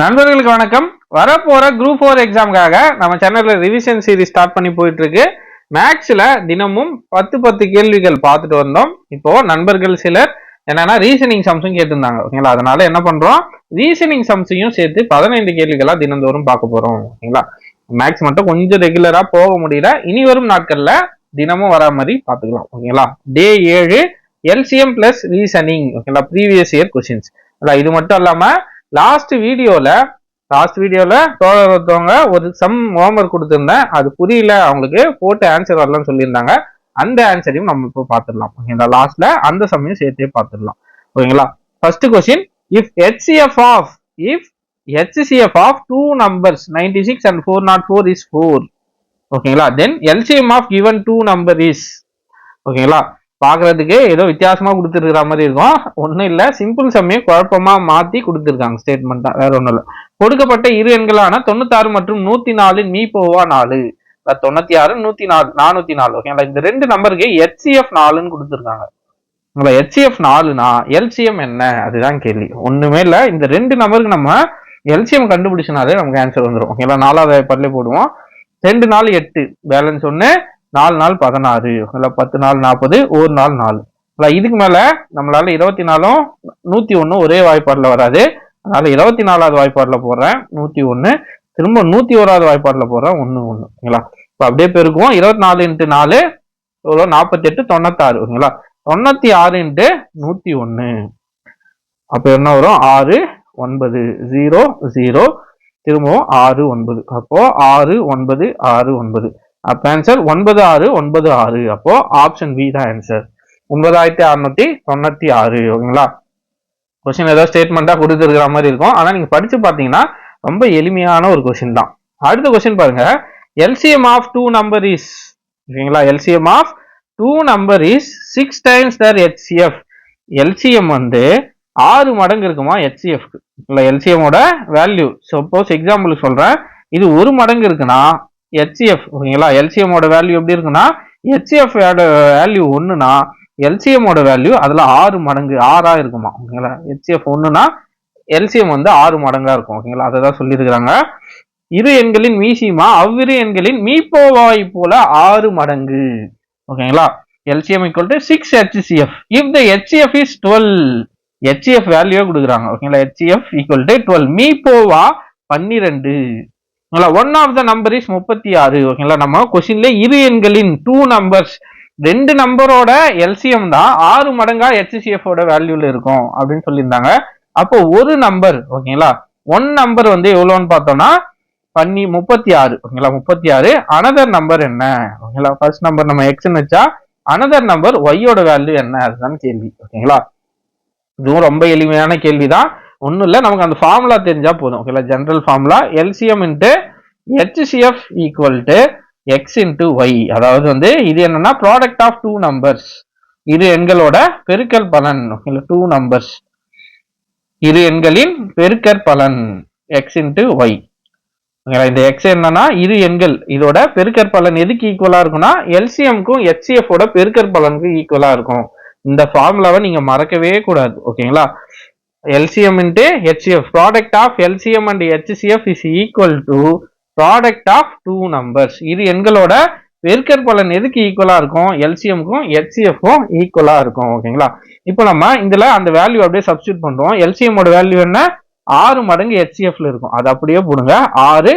நண்பர்களுக்கு வணக்கம். வரப்போற குரூப் ஃபோர் எக்ஸாமுக்காக நம்ம சேனல்ல ரிவிஷன் சீரீஸ் ஸ்டார்ட் பண்ணி போயிட்டு இருக்கு மேக்ஸ்ல தினமும் பத்து பத்து கேள்விகள் பார்த்துட்டு வந்தோம். இப்போ நண்பர்கள் சிலர் என்னன்னா ரீசனிங் சம்ஸும் கேட்டிருந்தாங்க. ஓகேங்களா? அதனால என்ன பண்றோம்? ரீசனிங் சம்ஸையும் சேர்த்து பதினைந்து கேள்விகளா தினந்தோறும் பார்க்க போறோம். ஓகேங்களா? மேக்ஸ் மட்டும் கொஞ்சம் ரெகுலரா போக முடியல. இனி வரும் நாட்கள்ல தினமும் வரா மாதிரி பார்த்துக்கலாம். ஓகேங்களா? டே ஏழு எல்சிஎம் பிளஸ் ரீசனிங் ஓகேங்களா? ப்ரீவியஸ் இயர் கொஸ்டின்ஸ் இது மட்டும் இல்லாம லாஸ்ட் வீடியோல லாஸ்ட் வீடியோல தோழர் ஒருத்தவங்க ஒரு சம் ஹோம்ஒர்க் கொடுத்துருந்தேன். அது புரியல. அவங்களுக்கு போட்டு ஆன்சர் வரலன்னு சொல்லியிருந்தாங்க. அந்த ஆன்சரையும் நம்ம இப்போ பார்த்துடலாம். ஓகேங்களா லாஸ்ட்ல அந்த சம்மையும் சேர்த்தே பார்த்துடலாம். ஓகேங்களா first question if HCF of if HCF of two numbers ninety six and four naught four is four ஓகேங்களா then LCM of given two number is ஓகேங்களா பார்க்கிறதுக்கு ஏதோ வித்தியாசமா கொடுத்துருக்கிற மாதிரி இருக்கும். ஒன்றும் இல்லை சிம்பிள் சம்மையை குழப்பமா மாத்தி கொடுத்துருக்காங்க ஸ்டேட்மெண்ட்டா வேற ஒன்றும் இல்லை. கொடுக்கப்பட்ட இரு எண்களான தொண்ணூத்தாறு மற்றும் நூத்தி நாலு மீ போவா நாலு. அஹ் தொண்ணூத்தி ஆறு நூத்தி நாலு நானூத்தி நாலு ஓகேங்களா இந்த ரெண்டு நம்பருக்கு ஹெச்சிஎஃப் நாலுன்னு கொடுத்துருக்காங்க. ஹெச்சிஎஃப் நாலுனா எல்சிஎம் என்ன? அதுதான் கேள்வி. ஒண்ணுமே இல்லை. இந்த ரெண்டு நம்பருக்கு நம்ம எல்சிஎம் கண்டுபிடிச்சினாலே நமக்கு ஆன்சர் வந்துடும் ஓகேங்களா நாலாவது பல்லே போடுவோம். ரெண்டு நாள் எட்டு. பேலன்ஸ் ஒன்று நாலு நாள் பதினாறு இல்லை பத்து நாள் நாற்பது ஒரு நாள் நாலு. இல்லை இதுக்கு மேல நம்மளால இருபத்தி நாலும் நூத்தி ஒன்று ஒரே வாய்ப்பாடில் வராது. அதனால இருபத்தி நாலாவது வாய்ப்பாடில் போடுறேன் நூத்தி ஒன்று திரும்ப நூத்தி ஓராவது வாய்ப்பாடில் போடுறேன் ஒன்று ஒன்று ஓகேங்களா? இப்போ அப்படியே பெருக்குவோம். இருபத்தி நாலு இன்ட்டு நாலு எவ்வளோ நாற்பத்தி எட்டு தொண்ணூத்தாறு. ஓகேங்களா? தொண்ணூத்தி ஆறு இன்ட்டு நூத்தி ஒன்று அப்போ என்ன வரும்? ஆறு ஒன்பது ஜீரோ ஜீரோ. திரும்பவும் ஆறு ஒன்பது. அப்போ ஆறு ஒன்பது ஆறு ஒன்பது. அப்ப ஆன்சர் ஒன்பது ஆறு ஒன்பது ஆறு. அப்போ ஆப்ஷன் பி தான் ஆன்சர் ஒன்பதாயிரத்தி அறுநூத்தி தொண்ணூத்தி ஆறு ஓகேங்களா? கொஸ்டின் ஏதாவது ஸ்டேட்மெண்டா கொடுத்துருக்கிற மாதிரி இருக்கும். ஆனா நீங்க படிச்சு பாத்தீங்கன்னா ரொம்ப எளிமையான ஒரு கொஸ்டின் தான். அடுத்த கொஸ்டின் பாருங்க. LCM of two number is ஓகேங்களா? LCM of two number is six times their HCF LCM வந்து ஆறு மடங்கு இருக்குமா? ஹெச்சிஎஃப்க்கு இல்லை எல்சிஎமோட வேல்யூ சப்போஸ் எக்ஸாம்பிளுக்கு சொல்றேன். இது ஒரு மடங்கு இருக்குன்னா ஹெச்சிஎஃப் ஓகேங்களா? எல்சிஎமோட வேல்யூ எப்படி இருக்குன்னா ஹெச்சிஎஃப் வேல்யூ ஒன்றுனா எல்சிஎமோட வேல்யூ அதில் ஆறு மடங்கு ஆறாக இருக்குமா? ஓகேங்களா? ஹெச்சிஎஃப் ஒன்றுனா எல்சிஎம் வந்து ஆறு மடங்காக இருக்கும். ஓகேங்களா? அதை தான் சொல்லியிருக்கிறாங்க. இரு எண்களின் மீசிமா அவ்விரு எண்களின் மீப்போவாய் போல ஆறு மடங்கு. ஓகேங்களா? LCM equal to six HCF if the HCF is twelve HCF value கொடுக்குறாங்க. ஓகேங்களா? ஹெச்சிஎஃப் ஈக்குவல் டு டுவெல் மீப்போவா பன்னிரெண்டு. One of the number is முப்பத்தி ஆறு ஓகேங்களா நம்ம கொஸ்டின்ல இரு எண்களின் டூ நம்பர்ஸ் ரெண்டு நம்பரோட எல்சிஎம் தான் ஆறு மடங்கா ஹெச்சிஎஃப் வேல்யூல இருக்கும் அப்படின்னு சொல்லியிருந்தாங்க. அப்போ ஒரு நம்பர் ஓகேங்களா ஒன் நம்பர் வந்து எவ்வளோன்னு பார்த்தோம்னா பண்ணி முப்பத்தி ஆறு ஓகேங்களா முப்பத்தி ஆறு. அனதர் நம்பர் என்ன ஓகேங்களா ஃபர்ஸ்ட் நம்பர் நம்ம எக்ஸ்ன்னு வச்சா அனதர் நம்பர் ஒய்யோட வேல்யூ என்ன? அதுதான் கேள்வி ஓகேங்களா இதுவும் ரொம்ப எளிமையான கேள்வி தான் ஒன்றும் இல்லை. நமக்கு அந்த ஃபார்முலா தெரிஞ்சால் போதும். ஓகேங்களா general formula LCM into HCF equal to X into Y அதாவது வந்து இது என்னன்னா ப்ராடக்ட் ஆஃப் டூ நம்பர்ஸ் இரு எண்களோட பெருக்கல் பலன். ஓகேங்களா டூ நம்பர்ஸ் இரு எண்களின் பெருக்கற் பலன். எக்ஸ் இன்ட்டு ஒய் ஓகேங்களா இந்த எக்ஸ் என்னன்னா இரு எண்கள் இதோட பெருக்கற் பலன் எதுக்கு ஈக்குவலா இருக்கும்னா எல்சிஎம்க்கும் ஹெச்சிஎஃப் ஓட பெருக்கற் பலனுக்கு ஈக்குவலா இருக்கும். இந்த ஃபார்முலாவை நீங்க மறக்கவே கூடாது. ஓகேங்களா LCM into HCF. Product of LCM and HCF is equal to product of two numbers இது எண்களோட பெருக்கற் பலன் எதுக்கு ஈக்குவலா இருக்கும்? எல்சிஎம்க்கும் ஹெச்சிஎஃப்க்கும் ஈக்குவலா இருக்கும் ஓகேங்களா இப்போ நம்ம இதுல அந்த வேல்யூ அப்படியே சப்ஸ்டியூட் பண்றோம். எல்சிஎம்மோட வேல்யூ என்ன? ஆறு மடங்கு ஹெச்சிஎஃப்ல இருக்கும். அது அப்படியே போடுங்க. ஆறு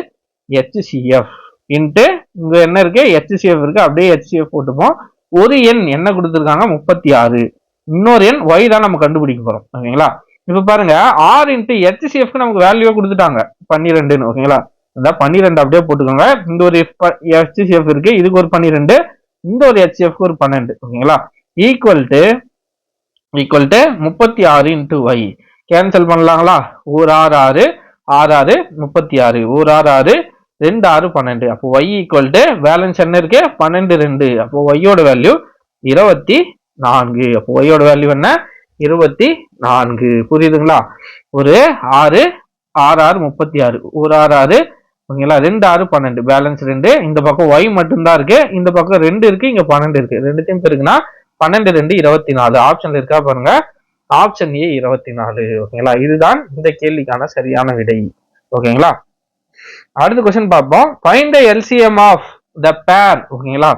ஹெச்சிஎஃப் இன்ட்டு இங்க என்ன இருக்கு? ஹெச்சிஎஃப் இருக்கு. அப்படியே ஹெச்சிஎஃப் போட்டுப்போம். ஒரு எண் என்ன கொடுத்துருக்காங்க? முப்பத்தி ஆறு. இன்னொரு எண் ஒய் தான் நம்ம கண்டுபிடிக்க போறோம் ஓகேங்களா இப்ப பாருங்க ஆறு இன்ட்டு ஹெச்சிஎஃப்க்கு நமக்கு வேல்யூ கொடுத்துட்டாங்க. பன்னிரெண்டுன்னு ஓகேங்களா இந்த பன்னிரெண்டு அப்படியே போட்டுக்கோங்க. இந்த ஒரு ஹெச்சிஎஃப் இருக்கு இதுக்கு ஒரு பன்னிரெண்டு இந்த ஒரு ஹெச்சிஎஃப்க்கு ஒரு பன்னெண்டு ஓகேங்களா ஈக்குவல் டு ஈக்குவல் டு முப்பத்தி ஆறு இன்ட்டு ஒய் கேன்சல் பண்ணலாங்களா? ஒரு ஆறு ஆறு ஆறு ஆறு முப்பத்தி ஆறு. ஒரு ஆறு ஆறு ரெண்டு ஆறு பன்னெண்டு. அப்போ ஒய் ஈக்குவல் டு பேலன்ஸ் என்ன இருக்கு? பன்னெண்டு ரெண்டு. அப்போ ஒய்யோட வேல்யூ இருபத்தி நான்கு. அப்போ ஒய்யோட வேல்யூ என்ன? இருபத்தி நான்கு. புரியுதுங்களா? ஒரு ஆறு ஆறு ஆறு முப்பத்தி ஆறு. ஒரு ஆறு ஆறு ஓகேங்களா? ரெண்டு ஆறு பன்னெண்டு. பேலன்ஸ் ரெண்டு. இந்த பக்கம் ஒய் மட்டும்தான் இருக்கு. இந்த பக்கம் ரெண்டு இருக்கு இங்க பன்னெண்டு இருக்கு. ரெண்டுத்தையும் பெருக்குன்னா பன்னெண்டு ரெண்டு இருபத்தி நாலு. ஆப்ஷன்ல இருக்கா பாருங்க. ஆப்ஷன் ஏ இருபத்தி நாலு. ஓகேங்களா? இதுதான் இந்த கேள்விக்கான சரியான விடை. ஓகேங்களா? அடுத்த கொஸ்டின் பார்ப்போம். Find the LCM of the pair ஓகேங்களா?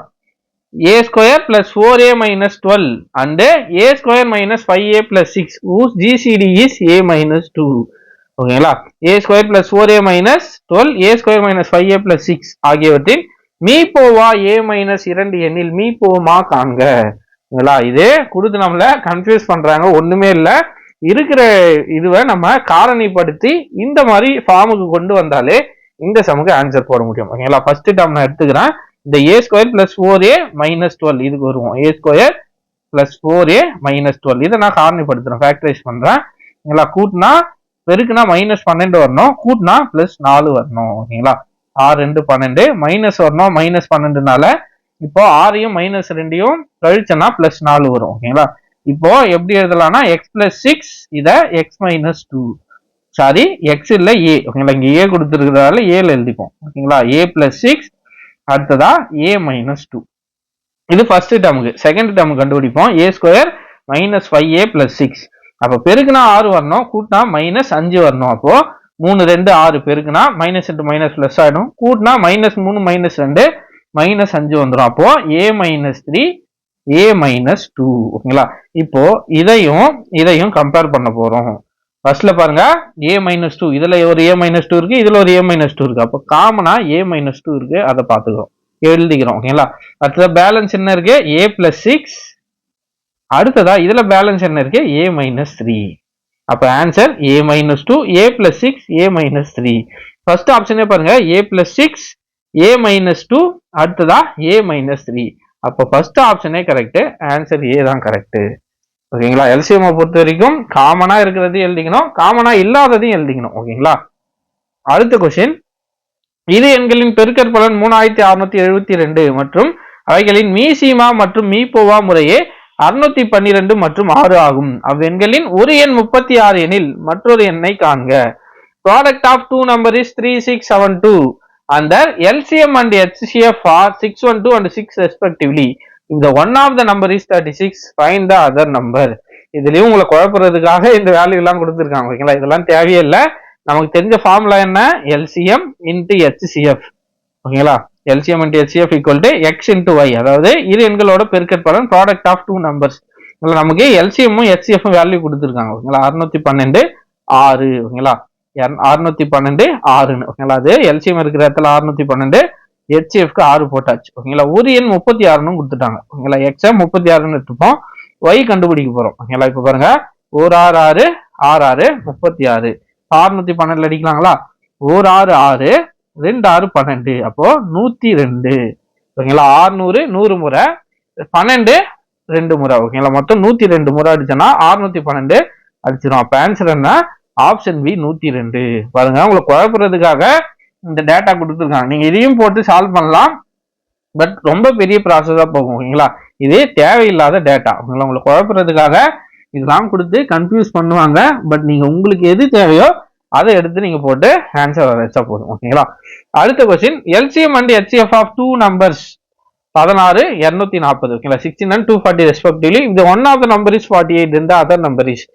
A square plus four A minus twelve and A square minus five A plus six whose GCD is A minus two ஓகேங்களா A square plus four A minus twelve A square minus five A plus six ஆகியவற்றின் மீ போவா A minus இரண்டு எண்ணில் me போமா காண்க ஓகேங்களா இது கொடுத்து நம்மள கன்ஃபியூஸ் பண்றாங்க. ஒண்ணுமே இல்லை. இருக்கிற இதுவை நம்ம காரணிப்படுத்தி இந்த மாதிரி ஃபார்முக்கு கொண்டு வந்தாலே இந்த சமுக்கு ஆன்சர் போட முடியும். ஓகேங்களா ஃபர்ஸ்ட் டேர்ம் நான் எடுத்துக்கிறேன். இந்த A square plus four A minus twelve இதுக்கு வருவோம். A square plus four A minus twelve இதை நான் காரணிப்படுத்துறேன். ஃபேக்டரைஸ் பண்றேன். ஓகேங்களா? கூட்டினா பெருக்குனா மைனஸ் பன்னெண்டு வரணும். கூட்டினா பிளஸ் நாலு வரணும். ஓகேங்களா? ஆறு ரெண்டு பன்னெண்டு. மைனஸ் வரணும். மைனஸ் பன்னெண்டுனால இப்போ ஆறையும் மைனஸ் ரெண்டையும் கழிச்சனா பிளஸ் நாலு வரும். ஓகேங்களா? இப்போ எப்படி எழுதலாம்னா எக்ஸ் பிளஸ் சிக்ஸ் இதை X minus two sorry X இல்லை ஏ ஓகேங்களா? இங்கே ஏ கொடுத்துருக்கிறதால ஏல எழுதிப்போம். ஓகேங்களா? ஏ பிளஸ் சிக்ஸ் அடுத்ததா ஏ மைனஸ் டூ இது ஃபர்ஸ்ட் டேமுக்கு செகண்ட் டேர்ம் கண்டுபிடிப்போம். A square minus five A plus six அப்போ பெருக்குனா ஆறு வரணும். கூட்டினா மைனஸ் அஞ்சு வரணும். அப்போ மூணு ரெண்டு ஆறு பெருக்குனா மைனஸ் ரெண்டு மைனஸ் பிளஸ் ஆகிடும் கூட்டினா மைனஸ் மூணு மைனஸ் ரெண்டு மைனஸ் அஞ்சு வந்துடும் அப்போ A minus three A minus two ஓகேங்களா? இப்போ இதையும் இதையும் கம்பேர் பண்ண போறோம். ஃபர்ஸ்ட்ல பாருங்க ஏ மைனஸ் டூ இதுல ஒரு ஏ மைனஸ் டூ இருக்கு இதுல ஒரு ஏ மைனஸ் டூ இருக்கு. அப்போ காமனா ஏ மைனஸ் டூ இருக்கு அதை பார்த்துக்கிறோம். எழுதிக்கிறோம் ஓகேங்களா அடுத்தது பேலன்ஸ் என்ன இருக்கு? ஏ பிளஸ் சிக்ஸ் அடுத்ததா இதுல பேலன்ஸ் என்ன இருக்கு? ஏ மைனஸ் த்ரீ அப்ப answer A minus two A plus six A minus three first ஆப்ஷனே பாருங்க A plus six A minus two அடுத்ததா ஏ மைனஸ் த்ரீ அப்போ ஃபர்ஸ்ட் ஆப்ஷனே கரெக்ட் ஆன்சர் ஏ தான் கரெக்ட் ஓகேங்களா? எல்சிஎம் பொறுத்த வரைக்கும் காமனா இருக்கிறதையும் எழுதிக்கணும். காமனா இல்லாததையும் எழுதிக்கணும். ஓகேங்களா? அடுத்த கொஸ்டின் இரு எண்களின் பெருக்கற் பலன் மூணாயிரத்தி அறுநூத்தி எழுபத்தி ரெண்டு மற்றும் அவைகளின் மீசீமா மற்றும் மீபோவா முறையே அறுநூத்தி பன்னிரெண்டு மற்றும் ஆறு ஆகும். அவ்வெண்களின் ஒரு எண் முப்பத்தி ஆறு எனில் மற்றொரு எண்ணை காண்க. Product of two number is three six seven two அந்த LCM and HCF are six one two and six respectively இந்த one of the number is thirty six find the other number இதுலயும் உங்களை குழப்புறதுக்காக இந்த வேல்யூ எல்லாம் கொடுத்துருக்காங்க ஓகேங்களா? இதெல்லாம் தேவையே இல்லை நமக்கு தெரிஞ்ச ஃபார்முலா என்ன? எல்சிஎம் இன்டு ஹெச்சிஎஃப் ஓகேங்களா? LCM into HCF equal to X into Y அதாவது இரு எண்களோட பெருக்கற் பலன் ப்ராடக்ட் ஆஃப் டூ நம்பர்ஸ் இதுல நமக்கு எல்சிஎம்மும் ஹெச்சிஎஃப் வேல்யூ கொடுத்துருக்காங்க ஓகேங்களா? அறுநூத்தி பன்னெண்டு ஆறு ஓகேங்களா? அறுநூத்தி பன்னெண்டு ஆறுன்னு. ஓகேங்களா? அது எல்சிஎம் இருக்கிற இடத்துல அறுநூத்தி பன்னெண்டு ஹெச்எஃப்க்கு ஆறு போட்டாச்சு. ஓகேங்களா? ஒரு எண் முப்பத்தி ஆறுன்னு கொடுத்துட்டாங்க. ஓகேங்களா? எக்ஸ முப்பத்தி ஆறுன்னு எடுத்துப்போம். ஒய் கண்டுபிடிக்க போறோம். ஓகேங்களா? இப்ப பாருங்க. ஒரு ஆறு ஆறு ஆறு ஆறு முப்பத்தி ஆறு. அறுநூத்தி பன்னெண்டுல அடிக்கலாங்களா? ஒரு ஆறு ஆறு ரெண்டு ஆறு பன்னெண்டு. அப்போ நூத்தி ரெண்டு. ஓகேங்களா? ஆறுநூறு நூறு முறை. பன்னெண்டு ரெண்டு முறை. ஓகேங்களா? மொத்தம் நூத்தி ரெண்டு முறை அடிச்சோன்னா ஆறுநூத்தி பன்னெண்டு அடிச்சிடும் அப்ப ஆன்சர் என்ன? ஆப்ஷன் பி நூத்தி ரெண்டு. பாருங்க. உங்களை குழப்புறதுக்காக இந்த டேட்டா கொடுத்துருக்காங்க. நீங்க இதையும் போட்டு சால்வ் பண்ணலாம். பட் ரொம்ப பெரிய ப்ராசஸா போகும் ஓகேங்களா? இதே தேவையில்லாத டேட்டா ஓகேங்களா? உங்களை குழப்புறதுக்காக இதெல்லாம் கொடுத்து கன்ஃபியூஸ் பண்ணுவாங்க. பட் நீங்க உங்களுக்கு எது தேவையோ அதை எடுத்து நீங்க போட்டு ஆன்சர் வச்சா போதும் ஓகேங்களா? அடுத்த question LCM and HCF of two numbers பதினாறு இரநூத்தி நாற்பது ஓகேங்களா? Sixteen and two forty respectively இந்த one of the number is forty eight இந்த அதர் நம்பர் இஸ்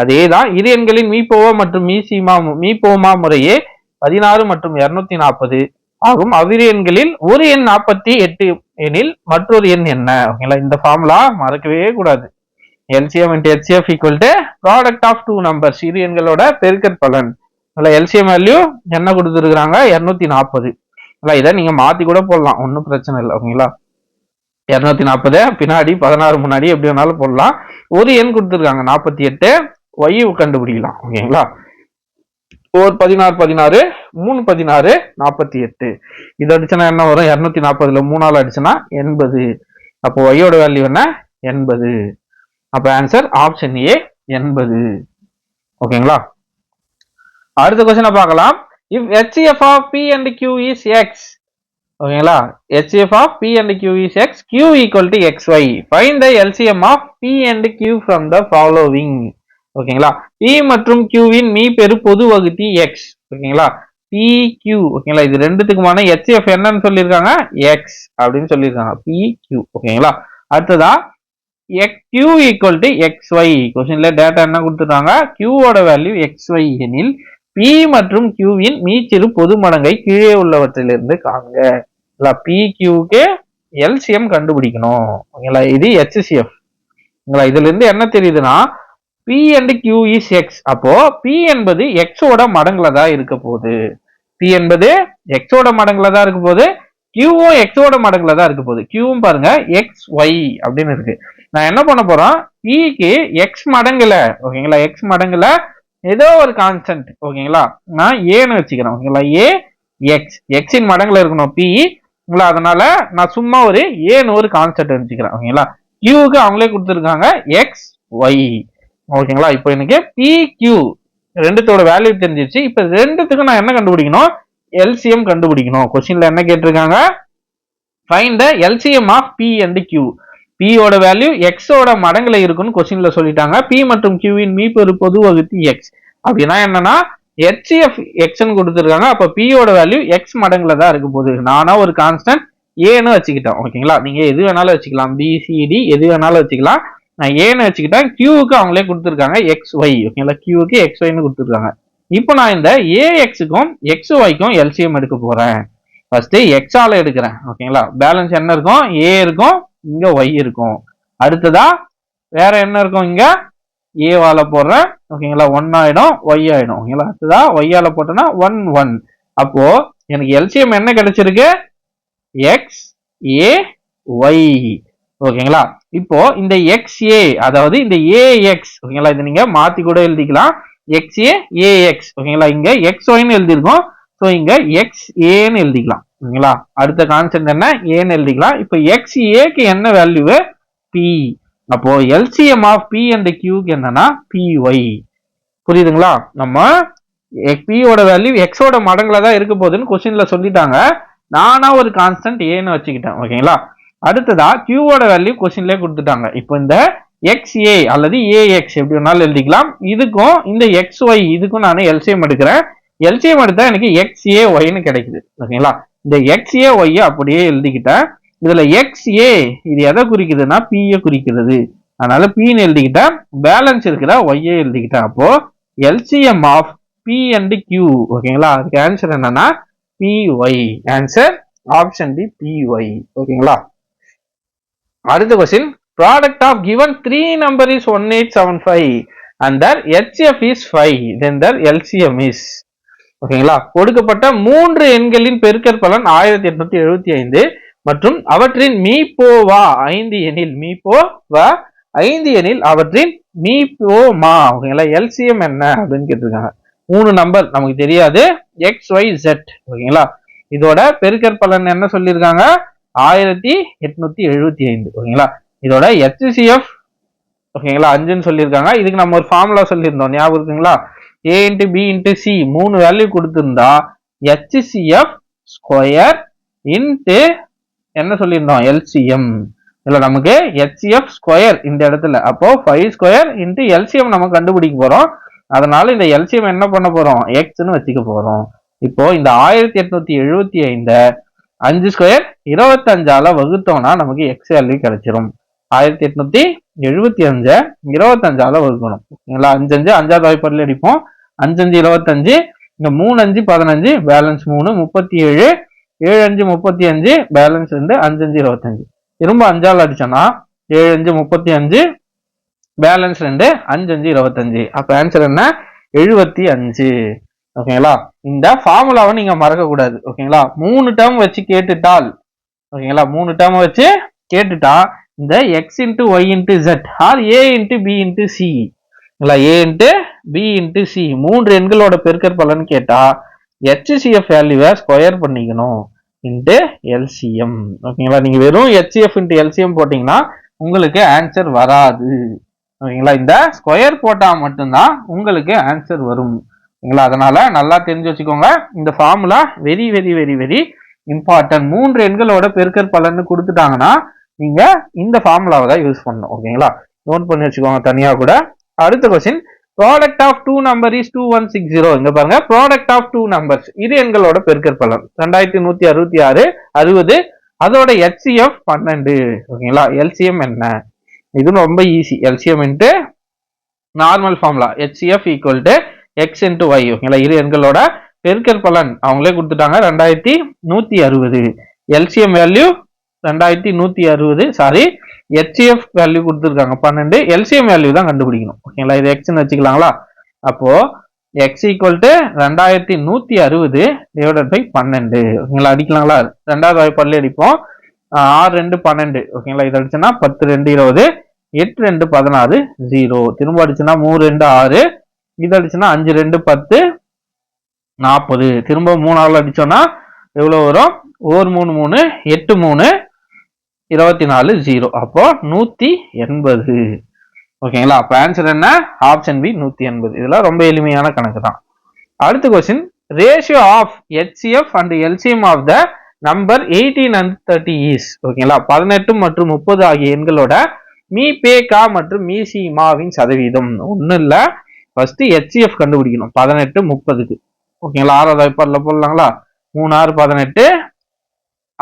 அதே தான் இரு எண்களின் மீபோவா மற்றும் மீசிமா மீபோமா முறையே பதினாறு மற்றும் இருநூத்தி நாற்பது ஆகும். அவ்விரு எண்களில் ஒரு எண் நாற்பத்தி எட்டு எனில் மற்றொரு எண் என்ன? ஓகேங்களா? இந்த ஃபார்முலா மறக்கவே கூடாது. LCM into HCF equal to product of two numbers இரு எண்களோட பெருக்கற் பலன். இல்லை எல்சிஎம் வேல்யூ என்ன கொடுத்துருக்குறாங்க? இரநூத்தி நாற்பது. இல்லை இதை நீங்கள் மாற்றி கூட போடலாம். ஒன்றும் பிரச்சனை இல்லை. ஓகேங்களா? இரநூத்தி நாற்பது. பின்னாடி பதினாறு முன்னாடி எப்படி வேணாலும் போடலாம். ஒரு எண் கொடுத்துருக்காங்க. நாற்பத்தி எட்டு. ஒய்வு கண்டுபிடிக்கலாம். ஓகேங்களா? ஒரு பதினாறு பதினாறு மூணு பதினாறு நாற்பத்தி எட்டு. இது அடிச்சுன்னா என்ன வரும்? இரநூத்தி நாற்பதுல மூணால் அடிச்சுன்னா எண்பது. அப்போ ஒய்யோட வேல்யூ என்ன? எண்பது. அப்போ ஆன்சர் ஆப்ஷன் ஏ எண்பது. ஓகேங்களா? அடுத்த கொஸ்டினை பார்க்கலாம். If HCF of P and Q is X ஓகேங்களா? HCF of P and Q is X Q equal to X Y find the LCM of P and Q from the following ஓகேங்களா? P மற்றும் கியூவின் மீ பெரு பொது வகுதி X ஓகேங்களா? P Q ஓகேங்களா? இது ரெண்டுத்துக்குமான ஹெச்எஃப் என்னன்னு சொல்லியிருக்காங்க? எக்ஸ் அப்படின்னு சொல்லியிருக்காங்க. பி கியூ ஓகேங்களா? அடுத்ததா X Q equal to X Y கொஸ்டின்ல டேட்டா என்ன கொடுத்துருக்காங்க? கியூவோட வேல்யூ எக்ஸ் ஒய் எனில் பி மற்றும் கியூவின் மீச்சிறு பொது மடங்கை கீழே உள்ளவற்றிலிருந்து காண்க. பி கியூக்கு எல்சிஎம் கண்டுபிடிக்கணும். ஓகேங்களா? இது ஹெச்சிஎஃப் ஓகேங்களா? இதுல இருந்து என்ன தெரியுதுன்னா P and Q is X அப்போ பி என்பது எக்ஸோட மடங்குல தான் இருக்க போகுது. பி என்பது எக்ஸோட மடங்குல தான் இருக்க போகுது. கியூவும் எக்ஸோட மடங்குல தான் இருக்க போகுது. கியூவும் பாருங்க எக்ஸ் ஒய் அப்படின்னு இருக்கு. நான் என்ன பண்ண போறோம்? பிக்கு எக்ஸ் மடங்குல ஓகேங்களா? எக்ஸ் மடங்குல ஏதோ ஒரு கான்ஸ்டன்ட் ஓகேங்களா? நான் ஏன்னு வச்சுக்கிறேன் ஓகேங்களா? ஏ எக்ஸ் எக்ஸின் மடங்குல இருக்கணும் பி ஓகேங்களா? அதனால நான் சும்மா ஒரு ஏன்னு ஒரு கான்ஸ்டன்ட் வச்சுக்கிறேன் ஓகேங்களா? கியூவுக்கு அவங்களே கொடுத்துருக்காங்க எக்ஸ் ஒய் ஓகேங்களா? இப்போ எனக்கு பி கியூ ரெண்டுத்தோட வேல்யூ தெரிஞ்சிருச்சு. இப்போ ரெண்டுத்துக்கும் நான் என்ன கண்டுபிடிக்கணும்? எல்சிஎம் கண்டுபிடிக்கணும். கொஸ்டின்ல என்ன கேட்டிருக்காங்க? Find the LCM of P and Q பியோட வேல்யூ எக்ஸோட மடங்குல இருக்குன்னு கொஸ்டின்ல சொல்லிட்டாங்க. பி மற்றும் கியூவின் மீப்பெரு பொது வகுத்து எக்ஸ் அப்படின்னா என்னன்னா ஹெச்எஃப் எக்ஸ்ன்னு கொடுத்துருக்காங்க. அப்போ பியோட வேல்யூ எக்ஸ் மடங்குல தான் இருக்க போகுது. நானா ஒரு கான்ஸ்டன்ட் ஏன்னு வச்சுக்கிட்டேன். ஓகேங்களா? நீங்க எது வேணாலும் வச்சுக்கலாம். பிசிடி எது வேணாலும் வச்சுக்கலாம். நான் ஏன்னு வச்சுக்கிட்டேன் கியூவுக்கு அவங்களே கொடுத்துருக்காங்க எக்ஸ் ஒய் ஓகேங்களா? கியூவுக்கு எக்ஸ் ஒய்னு கொடுத்துருக்காங்க. இப்போ நான் இந்த ஏஎக்ஸுக்கும் எக்ஸ் ஒய்க்கும் எல்சிஎம் எடுக்க போகிறேன் ஃபர்ஸ்ட் எக்ஸால எடுக்கிறேன். ஓகேங்களா? பேலன்ஸ் என்ன இருக்கும்? ஏ இருக்கும். இங்க ஒய் இருக்கும். அடுத்ததா வேற என்ன இருக்கும் இங்க? ஏவால போடுறேன். ஓகேங்களா? ஒன் ஆயிடும். ஒய் ஆயிடும். ஓகேங்களா? அடுத்ததா ஒய்யால போட்டேன்னா ஒன் ஒன் அப்போ எனக்கு எல்சிஎம் என்ன கிடைச்சிருக்கு? எக்ஸ் ஏ ஒய் ஓகேங்களா? இப்போ இந்த எக்ஸ்ஏ அதாவது இந்த ஏஎக்ஸ் ஓகேங்களா? இது நீங்க மாத்தி கூட எழுதிக்கலாம். எக்ஸ்ஏ ஏஎக்ஸ் ஓகேங்களா? இங்க எக்ஸ் ஒய்னு எழுதிருக்கோம் ஸோ இங்க எக்ஸ் ஏன்னு எழுதிக்கலாம். ஓகேங்களா? அடுத்த கான்செப்ட் என்ன? ஏன்னு எழுதிக்கலாம். இப்போ எக்ஸ் ஏக்கு என்ன வேல்யூவு பி அப்போ எல்சிஎம் ஆஃப் பி அண்ட் கியூக்கு என்னன்னா பி ஒய் புரியுதுங்களா? நம்ம பியோட வேல்யூ எக்ஸோட மடங்குல தான் இருக்க போகுதுன்னு கொஸ்டின்ல சொல்லிட்டாங்க. நானா ஒரு கான்ஸ்டன்ட் ஏன்னு வச்சுக்கிட்டேன். ஓகேங்களா? அடுத்ததா கியூவோட வேல்யூ கொஸ்டின்லேயே கொடுத்துட்டாங்க. இப்போ இந்த எக்ஸ்ஏ அல்லது ஏஎக்ஸ் எப்படி வேணாலும் எழுதிக்கலாம். இதுக்கும் இந்த எக்ஸ் ஒய் இதுக்கும் நான் எல்சிஎம் எடுக்கிறேன். எல்சிஎம் எடுத்தா எனக்கு எக்ஸ்ஏ ஒய்னு கிடைக்குது. ஓகேங்களா? இந்த எக்ஸ்ஏ ஏ ஒய் அப்படியே எழுதிக்கிட்டேன். இதுல எக்ஸ்ஏ இது எதை குறிக்குதுன்னா பிஏ குறிக்கிறது அதனால பின்னு எழுதிக்கிட்டேன். பேலன்ஸ் இருக்கிற ஒய்ஏ எழுதிக்கிட்டேன். அப்போ LCM of P and Q ஓகேங்களா? அதுக்கு ஆன்சர் என்னன்னா P Y answer option D P Y ஓகேங்களா? அடுத்த question product of given three number is one eight seven five and their HCF is five then their LCM is ஓகேங்களா கொடுக்கப்பட்ட மூன்று எண்களின் பெருக்கற் பலன் ஆயிரத்தி எட்நூத்தி எழுபத்தி ஐந்து மற்றும் அவற்றின் மீபோவா ஐந்து எண்ணில் வ ஐந்து எனில் அவற்றின் மீபோமா ஓகேங்களா? எல்சிஎம் என்ன அப்படின்னு கேட்டிருக்காங்க. மூணு நம்பர் நமக்கு தெரியாது. எக்ஸ் ஒய் ஜெட் ஓகேங்களா? இதோட பெருக்கற் பலன் என்ன சொல்லியிருக்காங்க? ஆயிரத்தி எட்நூத்தி எழுபத்தி ஐந்து ஓகேங்களா? இதோட ஹெச்சிசிஎஃப் ஓகேங்களா? அஞ்சுன்னு சொல்லியிருக்காங்க. இதுக்கு நம்ம ஒரு ஃபார்முலா சொல்லியிருந்தோம். ஞாபகம் இருக்குங்களா? A into B into C மூணு வேல்யூ கொடுத்துருந்தா ஹெச்சிஎஃப் ஸ்கொயர் இன்ட்டு என்ன சொல்லியிருந்தோம்? எல்சிஎம் இல்ல நமக்கு ஹெச்சிஎஃப் ஸ்கொயர் இந்த இடத்துல. அப்போ ஃபைவ் ஸ்கொயர் இன்ட்டு எல்சிஎம் நம்ம கண்டுபிடிக்க போறோம். அதனால இந்த எல்சிஎம் என்ன பண்ண போறோம்? எக்ஸ்னு வச்சுக்க போறோம். இப்போ இந்த ஆயிரத்தி எட்நூத்தி எழுபத்தி ஐந்த அஞ்சு ஸ்கொயர் இருபத்தஞ்சால வகுத்தோம்னா நமக்கு எக்ஸ் வேல்யூ கிடைச்சிரும். ஆயிரத்தி எட்நூத்தி எழுபத்தி அஞ்சு இருபத்தஞ்சால வகுக்கணும். ஓகேங்களா அஞ்சஞ்சு அஞ்சாவது வாய்ப்பாடுல அடிப்போம். அஞ்சு அஞ்சு இருபத்தஞ்சு இந்த மூணு அஞ்சு பதினஞ்சு பேலன்ஸ் மூணு முப்பத்தி ஏழு ஏழு அஞ்சு முப்பத்தி அஞ்சு பேலன்ஸ் ரெண்டு அஞ்சு அஞ்சு இருபத்தஞ்சு. திரும்ப அஞ்சால் அடிச்சோம்னா ஏழு அஞ்சு முப்பத்தி அஞ்சு பேலன்ஸ் ரெண்டு அஞ்சு அஞ்சு இருபத்தஞ்சு. அப்போ ஆன்சர் என்ன? எழுபத்தி அஞ்சு. ஓகேங்களா இந்த ஃபார்முலாவை நீங்க மறக்க கூடாது ஓகேங்களா மூணு டேர்ம் வச்சு கேட்டுட்டால் ஓகேங்களா? மூணு டேர்ம் வச்சு கேட்டுட்டா இந்த X into Y into Z are A into B into C இல்லை A into B into C மூன்று எண்களோட பெருக்கற் பலன் கேட்டால் ஹெச்சிஎஃப் வேல்யூவை ஸ்கொயர் பண்ணிக்கணும் இன்ட்டு எல்சிஎம் ஓகேங்களா? நீங்கள் வெறும் ஹெச்சிஎஃப் இன்ட்டு எல்சிஎம் போட்டிங்கன்னா உங்களுக்கு ஆன்சர் வராது. ஓகேங்களா? இந்த ஸ்கொயர் போட்டால் மட்டும்தான் உங்களுக்கு ஆன்சர் வரும். ஓகேங்களா? அதனால் நல்லா தெரிஞ்சு வச்சுக்கோங்க. இந்த formula very very very very important மூன்று எண்களோட பெருக்கற் பலன்னு கொடுத்துட்டாங்கன்னா நீங்க இந்த ஃபார்முலாவை தான் யூஸ் பண்ணணும் ஓகேங்களா நோட் பண்ணி வச்சுக்கோங்க தனியா கூட. அடுத்த question product of two number is two one six zero இங்க பாருங்க ப்ராடக்ட் ஆஃப் டூ நம்பர்ஸ் இது எண்களோட பெருக்கற் பலன். ரெண்டாயிரத்தி நூத்தி அறுபத்தி ஆறு அறுபது அதோட எச்சிஎஃப் பன்னெண்டு ஓகேங்களா எல்சிஎம் என்ன? இது ரொம்ப easy LCM into normal formula HCF equal to X into Y ஓகேங்களா இரு எண்களோட பெருக்கல் பலன் அவங்களே கொடுத்துட்டாங்க. ரெண்டாயிரத்தி நூத்தி அறுபது. எல்சிஎம் வேல்யூ ரெண்டாயிரத்தி நூத்தி அறுபது. சாரி ஹெச்எஃப் வேல்யூ கொடுத்துருக்காங்க. பன்னெண்டு. எல்சிஎம் வேல்யூ தான் கண்டுபிடிக்கணும். ஓகேங்களா? இது எக்ஸ்ன்னு வச்சுக்கலாங்களா? அப்போ எக்ஸ் ஈக்குவல் டு ரெண்டாயிரத்தி நூத்தி அறுபது டிவைடட் பை பன்னெண்டு. ஓகேங்களா? அடிக்கலாங்களா? ரெண்டாவது வாய்ப்பாடுல அடிப்போம். ஆறு ரெண்டு பன்னெண்டு. ஓகேங்களா? இது அடிச்சுன்னா பத்து ரெண்டு இருபது. எட்டு ரெண்டு பதினாறு ஜீரோ திரும்ப அடிச்சுன்னா மூணு ரெண்டு ஆறு. இது அடிச்சுன்னா அஞ்சு ரெண்டு பத்து. நாற்பது. திரும்ப மூணாவில் அடித்தோன்னா எவ்வளோ வரும்? ஒரு மூணு மூணு எட்டு மூணு இருபத்தி நாலு ஜீரோ. அப்போ நூற்றி எண்பது. ஓகேங்களா அப்போ ஆன்சர் என்ன? ஆப்ஷன் பி நூற்றி எண்பது. இதெல்லாம் ரொம்ப எளிமையான கணக்கு தான். அடுத்த question ratio of HCF and LCM of the number eighteen and thirty is ஓகேங்களா பதினெட்டு மற்றும் முப்பது ஆகிய எண்களோட மீ பே கா மற்றும் மீ சி மாவின் சதவீதம். ஒன்றும் இல்லை. ஃபர்ஸ்ட் ஹெச்சிஎஃப் கண்டுபிடிக்கணும். பதினெட்டு முப்பதுக்கு. ஓகேங்களா? ஆறாவது வாய்ப்பாடில் போடலாங்களா? மூணு ஆறு பதினெட்டு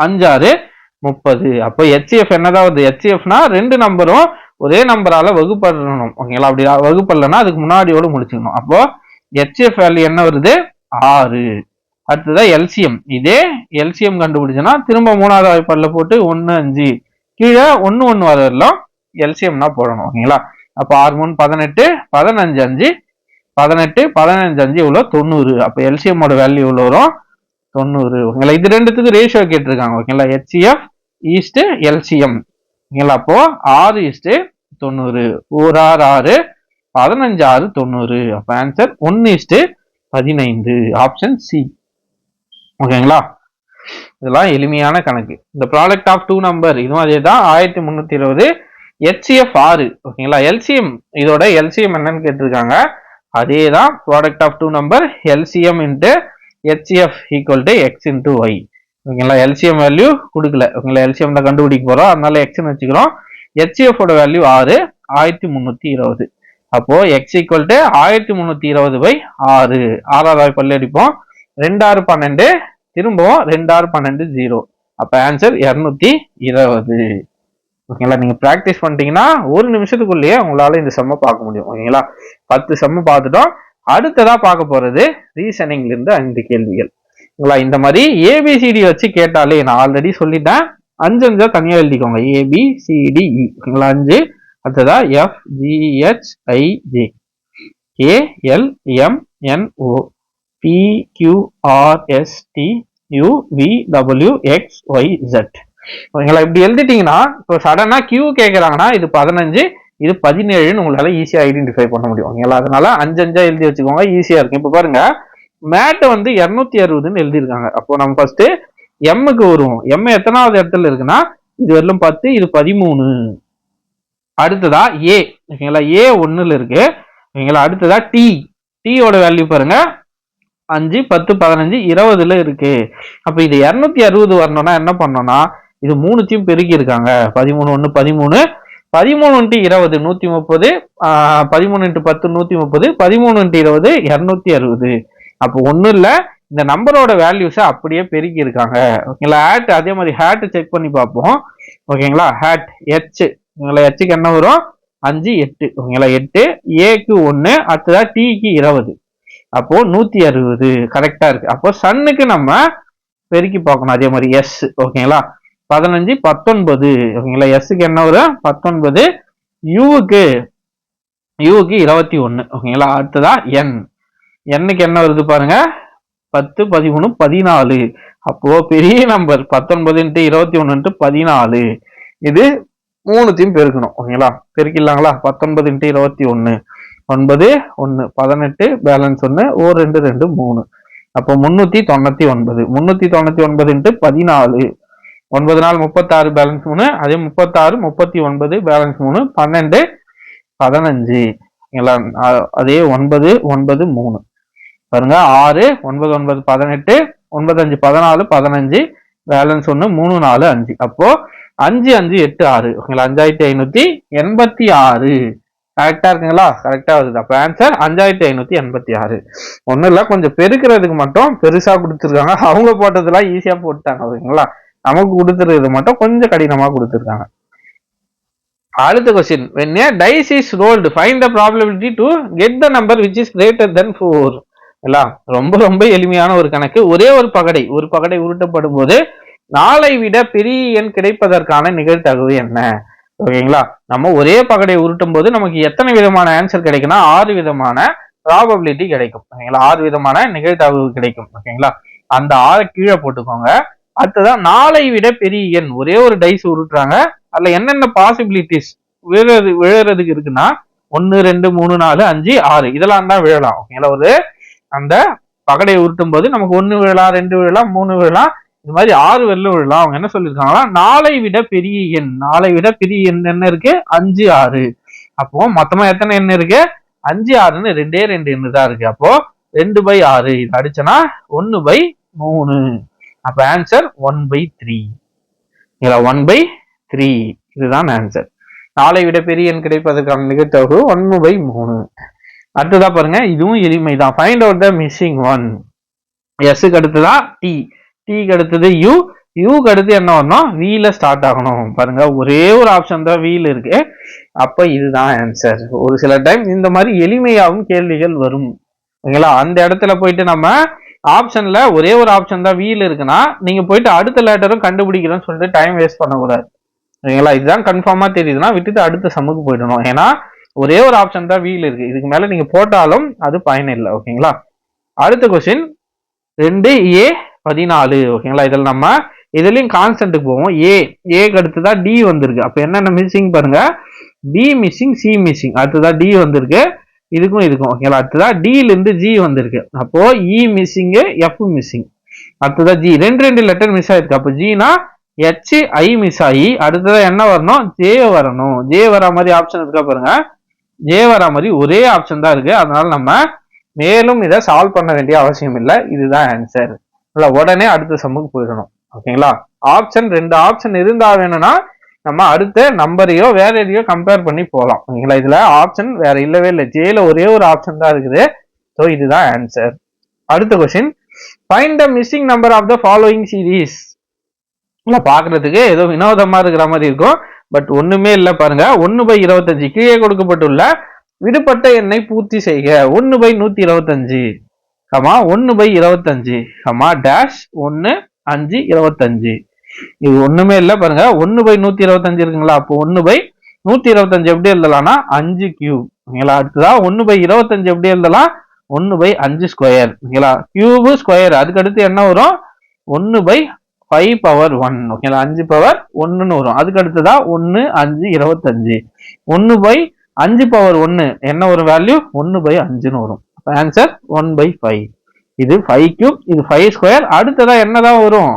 அஞ்சாறு முப்பது. அப்போ ஹெச்எஃப் என்னதான் வருது? ஹெச்எஃப்னா ரெண்டு நம்பரும் ஒரே நம்பரால் வகுப்படணும். ஓகேங்களா? அப்படி வகுப்படலைன்னா அதுக்கு முன்னாடியோடு முடிச்சுக்கணும். அப்போ ஹெச்எஃப் வேல்யூ என்ன வருது? ஆறு. அடுத்ததா எல்சிஎம் இதே எல்சிஎம் கண்டுபிடிச்சோன்னா திரும்ப மூணாவது வாய்ப்பாடில் போட்டு ஒன்று அஞ்சு. கீழே ஒன்று ஒன்று வரலாம். எல்சிஎம்னா போடணும். ஓகேங்களா? அப்போ ஆறு மூணு பதினெட்டு பதினஞ்சு அஞ்சு. பதினெட்டு பதினஞ்சு அஞ்சு இவ்வளோ தொண்ணூறு. அப்போ எல்சிஎம்மோட வேல்யூ இவ்வளோ வரும்? தொண்ணூறு. ஓகேங்களா? இது ரெண்டுத்துக்கு ரேஷியோ கேட்டிருக்காங்க. ஓகேங்களா? ஹெச்சிஎஃப் ஈஸ்ட்டு எல்சிஎம் ஓகேங்களா? அப்போ ஆறு ஈஸ்ட்டு தொண்ணூறு. ஒரு ஆறு ஆறு. பதினஞ்சு ஆறு தொண்ணூறு. அப்போ ஆன்சர் ஒன்று ஈஸ்ட்டு பதினைந்து. ஆப்ஷன் சி ஓகேங்களா? இதெல்லாம் எளிமையான கணக்கு. இந்த ப்ராடக்ட் ஆஃப் டூ நம்பர் இதுவும் அதே தான் ஆயிரத்தி முந்நூற்றி இருபது. ஹெச்சிஎஃப் ஆறு. ஓகேங்களா? எல்சிஎம் இதோட எல்சிஎம் என்னன்னு கேட்டிருக்காங்க. அதே தான் product of two number LCM into HCF equal to X into Y ஓகேங்களா? எல்சிஎம் வேல்யூ கொடுக்கல. ஓகேங்களா? எல்சிஎம் தான் கண்டுபிடிக்க போகிறோம் அதனால எக்ஸ்னு வச்சுக்கிறோம். ஹெச்சிஎஃபோட வேல்யூ ஆறு ஆயிரத்தி முந்நூற்றி இருபது. அப்போது எக்ஸ் ஈக்குவல் டு ஆயிரத்தி முந்நூற்றி இருபது பை ஆறு. ஆறாவது பல்லு அடிப்போம். ரெண்டு ஆறு பன்னெண்டு திரும்பவும் ரெண்டு ஆறு பன்னெண்டு ஜீரோ. அப்போ ஆன்சர் இரநூத்தி இருபது. ஓகேங்களா? நீங்க ப்ராக்டிஸ் பண்ணிட்டீங்கன்னா ஒரு நிமிஷத்துக்குள்ளேயே உங்களால இந்த செம்ம பார்க்க முடியும். ஓகேங்களா? பத்து செம்ம பார்த்துட்டோம். அடுத்ததா பார்க்க போறது ரீசனிங்ல இருந்து ஐந்து கேள்விகள். ஓகேங்களா? இந்த மாதிரி ஏபிசிடி வச்சு கேட்டாலே நான் ஆல்ரெடி சொல்லிட்டேன். அஞ்சு அஞ்சா தனியாக எழுதிக்கோங்க. A B C D E ஓகேங்களா? அஞ்சு. அடுத்ததா F A L M N O I J A L X Y Z ஓகேங்களா இப்படி எழுதிட்டீங்கன்னா இப்போ சடனாக கியூ கேட்குறாங்கன்னா இது பதினஞ்சு இது பதினேழுன்னு உங்களால் ஈஸியாக ஐடென்டிஃபை பண்ண முடியும். ஓகேங்களா அதனால அஞ்சு அஞ்சா எழுதி வச்சுக்கோங்க ஈஸியாக இருக்கும். இப்போ பாருங்க மேட்டை வந்து இரநூத்தி அறுபதுன்னு எழுதியிருக்காங்க. அப்போ நம்ம ஃபர்ஸ்ட் எம்முக்கு வருவோம். எம் எத்தனாவது இடத்துல இருக்குன்னா இது வரலும் பத்து இது பதிமூணு. அடுத்ததா ஏ ஓகேங்களா ஏ ஒன்றுல இருக்கு. ஓகேங்களா அடுத்ததா டி டீயோட வேல்யூ பாருங்க அஞ்சு பத்து பதினஞ்சு இருபதுல இருக்கு. அப்போ இது இரநூத்தி அறுபது வரணும்னா என்ன பண்ணோம்னா இது மூணுத்தையும் பெருக்கி இருக்காங்க பதிமூணு ஒன்று பதிமூணு. பதிமூணு இன்ட்டு இருபது நூத்தி முப்பது பதிமூணு இன்ட்டு பத்து நூத்தி முப்பது பதிமூணு இன்ட்டு இருபது இரநூத்தி அறுபது. அப்போ ஒன்றும் இல்லை இந்த நம்பரோட வேல்யூஸை அப்படியே பெருக்கி இருக்காங்க ஓகேங்களா? ஹேட் அதே மாதிரி ஹேட் செக் பண்ணி பார்ப்போம். ஓகேங்களா? ஹேட் ஹெச் ஓகேங்களா? ஹெச்சுக்கு என்ன வரும்? அஞ்சு எட்டு. ஓகேங்களா? எட்டு. ஏக்கு ஒன்று அடுத்ததா டிக்கு இருபது. அப்போ நூத்தி அறுபது கரெக்டா இருக்கு. அப்போ சன்னுக்கு நம்ம பெருக்கி பார்க்கணும். அதே மாதிரி எஸ் ஓகேங்களா? பதினஞ்சு பத்தொன்பது. ஓகேங்களா? எஸ்க்கு என்ன வரும்? பத்தொன்பது. யூவுக்கு யூவுக்கு இருபத்தி ஒன்று ஓகேங்களா? அடுத்ததா என் எண்ணுக்கு என்ன வருது பாருங்க? பத்து பதிமூணு பதினாலு. அப்போ பெரிய நம்பர் பத்தொன்பதுன்ட்டு இருபத்தி ஒன்றுன்ட்டு பதினாலு. இது மூணுத்தையும் பெருக்கணும். ஓகேங்களா? பெருக்கிடலாங்களா? பத்தொன்பதுன்ட்டு இருபத்தி ஒன்று ஒன்பது ஒன்று பதினெட்டு பேலன்ஸ் ஒன்று ஓ ரெண்டு ரெண்டு மூணு. அப்போ முந்நூற்றி தொண்ணூற்றி ஒன்பது. முந்நூற்றி தொண்ணூற்றி ஒன்பதுன்ட்டு பதினாலு. ஒன்பது நாள் முப்பத்தாறு பேலன்ஸ் மூணு அதே முப்பத்தாறு முப்பத்தி ஒன்பது பேலன்ஸ் மூணு பன்னெண்டு பதினஞ்சு. அதே ஒன்பது ஒன்பது மூணு. பாருங்க ஆறு ஒன்பது ஒன்பது பதினெட்டு ஒன்பது அஞ்சு பதினாலு பதினஞ்சு பேலன்ஸ் ஒன்று மூணு நாலு அஞ்சு. அப்போ அஞ்சு அஞ்சு எட்டு ஆறு. ஓகேங்களா அஞ்சாயிரத்தி ஐநூத்தி எண்பத்தி ஆறு. கரெக்டா இருக்குங்களா? கரெக்டா வருது. அப்போ ஆன்சர் அஞ்சாயிரத்தி ஐநூத்தி எண்பத்தி ஆறு. ஒன்றும் இல்லை கொஞ்சம் பெருக்கிறதுக்கு மட்டும் பெருசா கொடுத்துருக்காங்க. அவங்க போட்டதெல்லாம் ஈஸியா போட்டாங்க ஓகேங்களா நமக்கு கொடுத்துருக்கிறது மட்டும் கொஞ்சம் கடினமா கொடுத்துருக்காங்க. அடுத்த question when a dice is rolled find the probability to get the number which is greater than 4 இல்ல ரொம்ப ரொம்ப எளிமையான ஒரு கணக்கு. ஒரே ஒரு பகடை ஒரு பகடை உருட்டப்படும் போது நாளை விட பெரிய எண் கிடைப்பதற்கான நிகழ்தகவு என்ன? ஓகேங்களா? நம்ம ஒரே பகடை உருட்டும் போது நமக்கு எத்தனை விதமான ஆன்சர் கிடைக்கும்னா ஆறு விதமான ப்ராபபிலிட்டி கிடைக்கும். ஓகேங்களா? ஆறு விதமான நிகழ்தகவு கிடைக்கும். ஓகேங்களா? அந்த ஆறை கீழே போட்டுக்கோங்க. அடுத்ததான் நாளை விட பெரிய எண். ஒரே ஒரு டைஸ் உருட்டுறாங்க. அதுல என்னென்ன பாசிபிலிட்டிஸ் விழுறது விழுறதுக்கு இருக்குன்னா ஒன்னு ரெண்டு மூணு நாலு அஞ்சு ஆறு. இதெல்லாம் தான் விழலாம். ஓகேங்களா ஒரு அந்த பகடை உருட்டும் போது நமக்கு ஒன்னு விழலாம் ரெண்டு விழலாம் மூணு விழலாம். இது மாதிரி ஆறு வெள்ளம் விழலாம். அவங்க என்ன சொல்லியிருக்காங்கன்னா நாளை விட பெரிய எண். நாளை விட பெரிய எண் என்ன இருக்கு? அஞ்சு ஆறு. அப்போ மொத்தமா எத்தனை எண் இருக்கு? அஞ்சு ஆறுன்னு ரெண்டே ரெண்டு எண்ணு தான் இருக்கு. அப்போ ரெண்டு பை ஆறு. இது அடிச்சனா ஒன்னு பை மூணு. அப்ப ஆன்சர் ஒன் பை த்ரீ இதுல ஒன் பை த்ரீ இதுதான் ஆன்சர் நாளை விட பெரிய எண் கிடைப்பதற்கான நிகழ்த்தகவு ஒன்று பை மூணு. அடுத்ததா பாருங்க இதுவும் எளிமை தான் find out the missing one எஸ்க்கு அடுத்ததான் டி டிக்கு அடுத்தது யூ யூக்கு அடுத்து என்ன வரணும்? வீல ஸ்டார்ட் ஆகணும். பாருங்க ஒரே ஒரு ஆப்ஷன் தான் வீல் இருக்கு. அப்ப இதுதான் ஆன்சர் ஒரு சில டைம் இந்த மாதிரி எளிமையாகவும் கேள்விகள் வரும். ஓகேங்களா அந்த இடத்துல போயிட்டு நம்ம ஆப்ஷன்ல ஒரே ஒரு ஆப்ஷன் தான் வீல் இருக்குன்னா நீங்க போயிட்டு அடுத்த லேட்டரும் கண்டுபிடிக்கிறோம்னு சொல்லிட்டு டைம் வேஸ்ட் பண்ணக்கூடாது. ஓகேங்களா இதுதான் கன்ஃபார்மா தெரியுதுன்னா விட்டுட்டு அடுத்த சம்முக்கு போயிடணும். ஏன்னா ஒரே ஒரு ஆப்ஷன் தான் வீல் இருக்கு. இதுக்கு மேல நீங்க போட்டாலும் அது பயன் இல்லை. ஓகேங்களா? அடுத்த கொஸ்டின் ரெண்டு ஏ பதினாலு. ஓகேங்களா? இதில் நம்ம இதுலயும் கான்ஸ்டன்ட்டுக்கு போவோம். ஏ ஏக்கு அடுத்ததான் டி வந்திருக்கு. அப்போ என்னென்ன மிஸ்ஸிங் பாருங்க? பி மிஸ்ஸிங் சி மிஸ்ஸிங் அடுத்ததா டி வந்திருக்கு. இதுக்கும் இதுக்கும் ஓகேங்களா அடுத்ததான் டிலிருந்து ஜி வந்திருக்கு. அப்போ இ மிஸ்ஸிங் எஃப் மிஸ்ஸிங் அடுத்ததான் ஜி ரெண்டு ரெண்டு லெட்டர் மிஸ் ஆயிருக்கு. அப்போ ஜினா ஹெச் ஐ மிஸ் ஆகி அடுத்ததான் என்ன வரணும்? ஜே வரணும். ஜே வர மாதிரி ஆப்ஷன் இருக்கா பாருங்க. ஜே வர மாதிரி ஒரே ஆப்ஷன் தான் இருக்கு. அதனால நம்ம மேலும் இதை சால்வ் பண்ண வேண்டிய அவசியம் இல்லை. இதுதான் ஆன்சர் இல்லை உடனே அடுத்த சம்முக்கு போயிடணும். ஓகேங்களா ஆப்ஷன் ரெண்டு ஆப்ஷன் இருந்தா வேணும்னா நம்ம அடுத்த நம்பரையோ வேற எதையோ கம்பேர் பண்ணி போகலாம் ஓகேங்களா? இதுல ஆப்ஷன் வேற இல்லவே இல்லை. ஜேல ஒரே ஒரு ஆப்ஷன் தான் இருக்குது. ஸோ இதுதான் ஆன்சர் அடுத்த question find the missing number of the following series இல்லை பார்க்குறதுக்கு ஏதோ வினோதமா இருக்கிற மாதிரி இருக்கும். பட் ஒண்ணுமே இல்லை பாருங்க. ஒன்னு பை இருபத்தஞ்சு. கீழே கொடுக்கப்பட்டுள்ள விடுபட்ட எண்ணை பூர்த்தி செய்க. ஒன்னு பை நூத்தி இருபத்தஞ்சு. கமா ஒன்னு பை இருபத்தஞ்சு. கமா டேஷ் ஒன்னு அஞ்சு இருபத்தஞ்சு. இது ஒண்ணுமே இல்ல பாருங்க. ஒன்னு பை நூத்தி இருபத்தஞ்சு இருக்குங்களா? அப்போ ஒன்னு பை நூத்தி இருபத்தஞ்சு எப்படி எழுதலாம்னா அஞ்சு கியூப் ஓகேங்களா? அடுத்ததா ஒன்னு பை இருபத்தஞ்சு எப்படி எழுதலாம்? ஒன்னு பை அஞ்சு ஸ்கொயர் ஓகேங்களா? கியூபு ஸ்கொயர் அதுக்கடுத்து என்ன வரும்? ஒன்னு பை ஃபைவ் பவர் ஒன் ஓகேங்களா? அஞ்சு பவர் ஒன்னுன்னு வரும். அதுக்கு அடுத்ததா ஒன்னு அஞ்சு இருபத்தஞ்சு. ஒன்னு பை அஞ்சு பவர் ஒன்னு என்ன ஒரு வேல்யூ ஒன்னு பை அஞ்சுன்னு வரும். ஆன்சர் ஒன் பை ஃபைவ் இது ஃபைவ் கியூப் இது ஃபைவ் ஸ்கொயர் அடுத்ததா என்னதான் வரும்?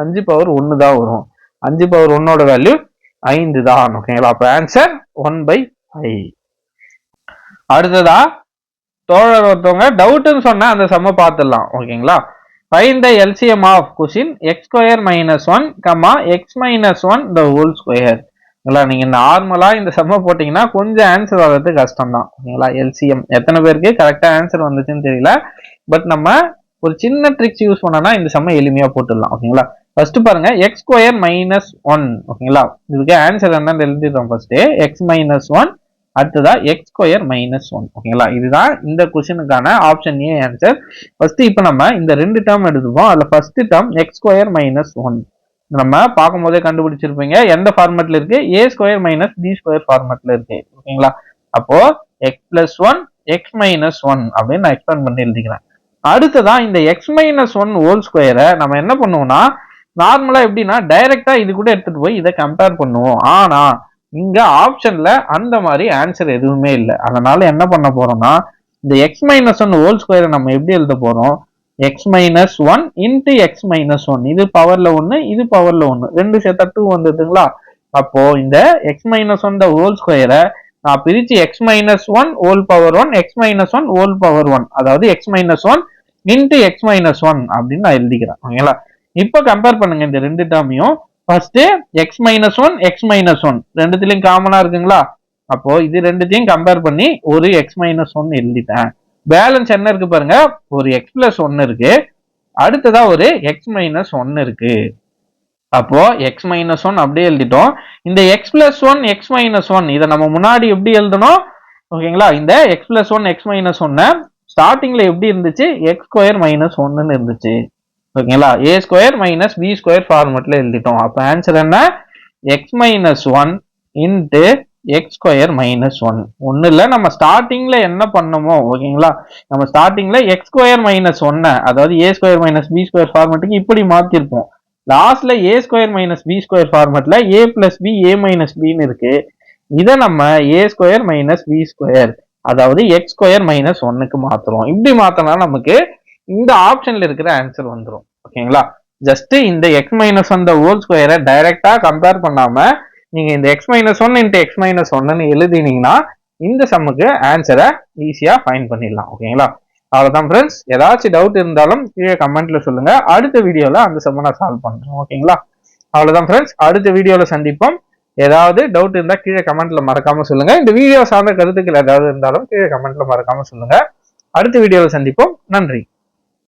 அஞ்சு பவர் ஒன்று தான் வரும். அஞ்சு பவர் ஒன்னோட வேல்யூ ஐந்து தான். ஓகேங்களா அப்போ ஆன்சர் ஒன் பை ஃபைவ் அடுத்ததா தோழர் ஒருத்தவங்க டவுட்னு சொன்னால் அந்த சம்ம பார்த்துடலாம். ஓகேங்களா find the LCM of குஷின் X square minus one comma X minus one the whole square ஓகேங்களா நீங்கள் நார்மலாக இந்த செம்ம போட்டிங்கன்னா கொஞ்சம் ஆன்சர் வர்றது கஷ்டம் தான் ஓகேங்களா எல்சிஎம் எத்தனை பேருக்கு கரெக்டாக ஆன்சர் வந்துச்சுன்னு தெரியல. பட் நம்ம ஒரு சின்ன ட்ரிக்ஸ் யூஸ் பண்ணோம்னா இந்த செம்ம எளிமையாக போட்டுடலாம். ஓகேங்களா ஃபர்ஸ்ட் பாருங்க எக்ஸ் ஸ்கொயர் மைனஸ் ஒன் ஓகேங்களா இதுக்கு ஆன்சர் என்னன்னு எழுதிடுறோம் ஃபர்ஸ்ட் எக்ஸ் மைனஸ் ஒன் அடுத்ததா எக்ஸ் ஸ்கொயர் மைனஸ் ஒன் ஓகேங்களா இதுதான் இந்த கொஸ்டினுக்கான ஆப்ஷன் ஏ ஆன்சர் ஃபர்ஸ்ட் இப்போ நம்ம இந்த ரெண்டு டேர்ம் எடுத்துப்போம். அதில் first term X square minus one நம்ம பார்க்கும்போதே கண்டுபிடிச்சிருப்பீங்க. எந்த ஃபார்மெட்ல இருக்கு? A square minus B square ஃபார்மெட்ல இருக்கு. ஓகேங்களா அப்போ X plus one X minus one அப்படின்னு நான் எக்ஸ்பிளைன் பண்ணி எழுதிக்கிறேன். அடுத்ததான் இந்த எக்ஸ் மைனஸ் ஒன் ஹோல் ஸ்கொயரை நம்ம என்ன பண்ணுவோம்னா நார்மலா எப்படின்னா டைரக்டா இது கூட எடுத்துட்டு போய் இதை கம்பேர் பண்ணுவோம். ஆனா இங்க ஆப்ஷன்ல அந்த மாதிரி ஆன்சர் எதுவுமே இல்லை. அதனால என்ன பண்ண போறோம்னா இந்த எக்ஸ் மைனஸ் ஒன் ஹோல் ஸ்கொயரை நம்ம எப்படி எழுத போறோம்? X minus one into X minus one இது பவர்ல ஒன்னு இது பவர்ல ஒன்னு ரெண்டு சேர்த்தா டூ வந்துட்டுங்களா அப்போ இந்த எக்ஸ் மைனஸ் ஒன் ஹோல் ஸ்கொயரை நான் பிரிச்சு X minus one whole power one X minus one whole power one அதாவது X minus one into X minus one அப்படின்னு நான் எழுதிக்கிறேன். ஓகேங்களா? இப்போ கம்பேர் பண்ணுங்க இந்த ரெண்டு டேர்மையும் first X minus one X minus one ரெண்டுத்திலையும் காமனா இருக்குங்களா? அப்போ இது ரெண்டுத்தையும் கம்பேர் பண்ணி ஒரு எக்ஸ் மைனஸ் ஒன் எழுதிட்டேன். பேலன்ஸ் என்ன இருக்கு பாருங்க? ஒரு எக்ஸ் பிளஸ் ஒன்னு இருக்கு. அடுத்ததா ஒரு எக்ஸ் மைனஸ் ஒன்னு இருக்கு. அப்போ எக்ஸ் மைனஸ் ஒன் அப்படியே எழுதிட்டோம். இந்த X plus one X minus one இதை நம்ம முன்னாடி எப்படி எழுதணும்? ஓகேங்களா இந்த X plus one X minus ஒன்னு ஸ்டார்டிங்ல எப்படி இருந்துச்சு? எக்ஸ் ஸ்கொயர் மைனஸ் ஒன்னு இருந்துச்சு. ஓகேங்களா? A square minus B square ஃபார்மெட்ல எழுதிட்டோம். அப்போ ஆன்சர் என்ன? X minus one into X square minus one ஒன்றும் இல்லை நம்ம ஸ்டார்டிங்கில் என்ன பண்ணமோ ஓகேங்களா? நம்ம ஸ்டார்டிங்கில் எக்ஸ் ஸ்கொயர் மைனஸ் ஒன்னை அதாவது A square minus B square ஃபார்மெட்டுக்கு இப்படி மாற்றிருப்போம் லாஸ்ட்டில் A square minus B square ஃபார்மெட்டில் A plus B A minus பின்னு இருக்குது இதை நம்ம A square minus B square அதாவது எக்ஸ் ஸ்கொயர் மைனஸ் ஒன்னுக்கு மாற்றுறோம் இப்படி மாற்றினா நமக்கு இந்த ஆப்ஷன்ல இருக்கிற ஆன்சர் வந்துடும் ஓகேங்களா ஜஸ்ட் இந்த எக்ஸ் மைனஸ் ஒன் ஹோல் ஸ்கொயரை டைரக்டா கம்பேர் பண்ணாம நீங்க இந்த X minus one into X minus ஒன்னு எழுதினீங்கன்னா இந்த சம்முக்கு ஆன்சரை ஈஸியா ஃபைன் பண்ணிடலாம். ஓகேங்களா அவ்வளோதான் ஃப்ரெண்ட்ஸ் ஏதாச்சும் டவுட் இருந்தாலும் கீழே கமெண்ட்ல சொல்லுங்க. அடுத்த வீடியோல அந்த சம்ம நான் சால்வ் பண்றேன். ஓகேங்களா அவ்வளோதான் ஃப்ரெண்ட்ஸ் அடுத்த வீடியோல சந்திப்போம். ஏதாவது டவுட் இருந்தால் கீழே கமெண்ட்ல மறக்காம சொல்லுங்க. இந்த வீடியோ சார்ந்த கருத்துக்கள் ஏதாவது இருந்தாலும் கீழே கமெண்ட்ல மறக்காம சொல்லுங்க. அடுத்த வீடியோவில் சந்திப்போம். நன்றி.